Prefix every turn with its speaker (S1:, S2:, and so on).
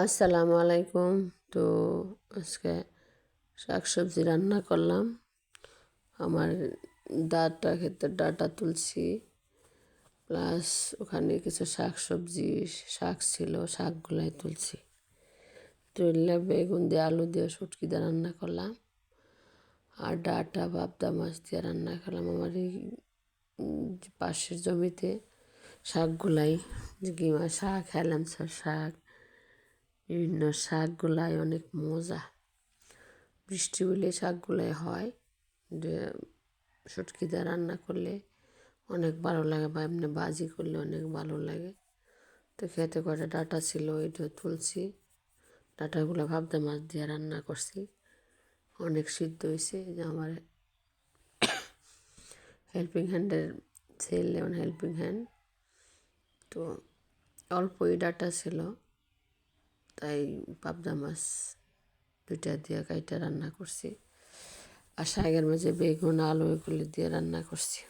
S1: আসসালামু আলাইকুম। তো আজকে শাক সবজি রান্না করলাম। আমার ডাটা খেতে ডাটা তুলছি। প্লাস ওখানে কিছু শাক সবজি শাক ছিল, শাকগুলাই তুলছি। তুললে বেগুন দিয়ে, আলু দিয়ে সুটকি দিয়ে রান্না করলাম। আর ডাটা বাবদা মাছ দিয়ে রান্না করলাম। আমার এই পাশের জমিতে শাকগুলাই গিমা শাক হেলামসার শাক বিভিন্ন শাকগুলাই অনেক মজা। বৃষ্টি হলে শাকগুলাই হয়, যে শুটকি দিয়ে রান্না করলে অনেক ভালো লাগে বা এমনি বাজি করলে অনেক ভালো লাগে। তো খেতে করে ডাটা ছিল ওইটা তুলছি। ডাটাগুলো ভাবতে মাছ দিয়ে রান্না করছি। অনেক সিদ্ধ হয়েছে যে আমার হেল্পিং হ্যান্ডের ছেলে যেমন হেল্পিং হ্যান্ড তো অল্পই ডাটা ছিল। তাই পাবদা মাছ দুইটা দিয়ে কাইটা রান্না করছি। আর শাকের মাঝে বেগুন, আলু এগুলি দিয়ে রান্না করছি।